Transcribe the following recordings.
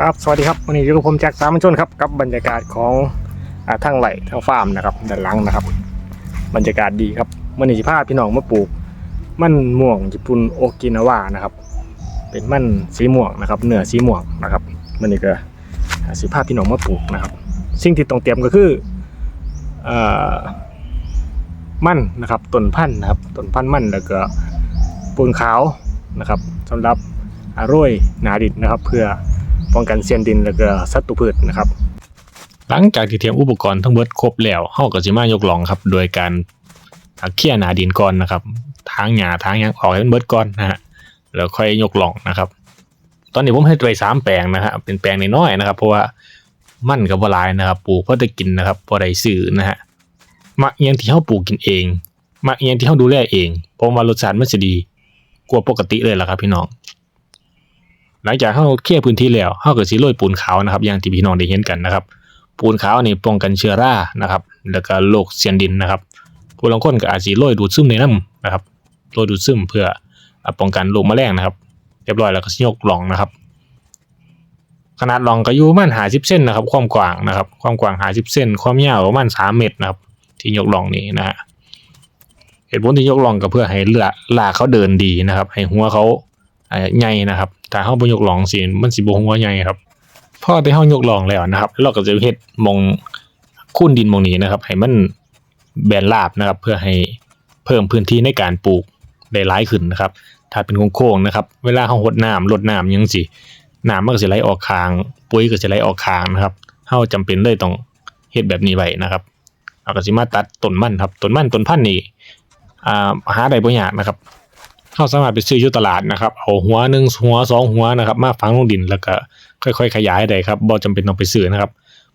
ครับ สวัสดีครับวันนี้อยู่กับผมแจ็คสามัญชนครับกับบรรยากาศของอ่าทั้งไหลทั้งฟาร์มนะครับด้านหลังนะครับ บรรยากาศดีครับมันนี้สิพาพี่น้องมาปลูก มันม่วงญี่ปุ่นโอกินาวานะครับ เป็นมันสีม่วงนะครับเนื้อสีม่วงนะครับมันนี้ก็อ่าสิพาพี่น้องมาปลูกนะครับ สิ่งที่ต้องเตรียมก็คือเอ่อมันนะครับต้นพันธุ์นะครับต้นพันธุ์มันแล้วก็ปูนขาวนะครับสำหรับอาโรยหนาดินนะครับ เพื่อ ป้องกันเสียนดินแล้วก็ศัตรูพืชนะครับ หลังจากที่เตรียมอุปกรณ์ทั้งเบิดครบแล้วเฮาก็สิมายกลองครับ โดยการเคลียหนาดินก่อนนะครับทางหญ้าทางหยังออกให้มันเบิดก่อนนะฮะแล้วค่อยยกลองนะครับ ตอนนี้ผมให้ไว้สามแปลงนะฮะเป็นแปลงน้อยๆนะครับ เพราะว่ามั่นกับบ่หลายนะครับปลูกเพื่อจะกินนะครับบ่ได้ซื้อนะฮะมักอหยังที่เฮาปลูกกินเองมักอหยังที่เฮาดูแลเองผมว่ารสชาติมันสิดีกว่าปกติเลยล่ะครับพี่น้อง หลังจากเฮาเคลียร์พื้นที่แล้วเฮาก็สิโรยปูนขาวนะครับ อย่างที่พี่น้องได้เห็นกันนะครับ ปูนขาวนี่ป้องกันเชื้อรานะครับ แล้วก็โรคเซียนดินนะครับผู้ลางคนก็อาจสิโรยดูดซึมในน้ำนะครับโรยดูดซึมเพื่อป้องกันโรคแมลงนะครับเรียบร้อยแล้วก็สิยกหลองนะครับ ขนาดหลองก็อยู่ประมาณ50เส้นนะครับ ความกว้างนะครับ ความกว้าง50เส้น ความยาวประมาณ3เมตรนะครับ ที่ยกหลองนี้นะฮะเหตุผลที่ยกหลองก็เพื่อให้เลือลากเขาเดินดีนะครับ ให้หัวเขา ใหญ่นะครับถ้าเฮาบ่ยกหลองสิมันสิบ่หัวใหญ่ครับพอได้เฮายกหลองแล้วนะครับ เราก็จะเฮ็ดมองคุ้นดินมองนี้นะครับ ให้มันแบนราบนะครับ เพื่อให้เพิ่มพื้นที่ในการปลูกได้หลายขึ้นนะครับ ถ้าเป็นโค้งๆนะครับ เวลาเฮาหดน้ำลดน้ำยังสิน้ำมันก็สิไหลออกข้าง ปุ๋ยก็สิไหลออกข้างนะครับเฮาจำเป็นเลยต้องเฮ็ดแบบนี้ไว้นะครับเอาก็สิมาตัดต้นมันครับต้นมันต้นพันธุ์นี่อ่าหาได้บ่ยากนะครับ เขาสามารถไปซื้ออยู่ตลาดนะครับ เอาหัวหนึ่งหัวสองหัวนะครับ มาฝังลงดินแล้วก็ค่อย ๆ ขยายได้ครับบ่จำเป็นต้องไปซื้อนะครับ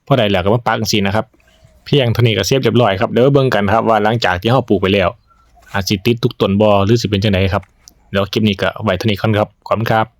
พอได้แล้วก็มาปักจังซี่นะครับ เพียงเท่านี้ก็เสียบเรียบร้อยครับเดี๋ยวเบิ่งกันครับว่าหลังจากที่เขาปลูกไปแล้ว อาจสิติดทุกต้นบ่หรือสิเป็นจังไดครับเดี๋ยวคลิปนี้ก็ไว้เท่านี้ก่อนครับขอบคุณครับ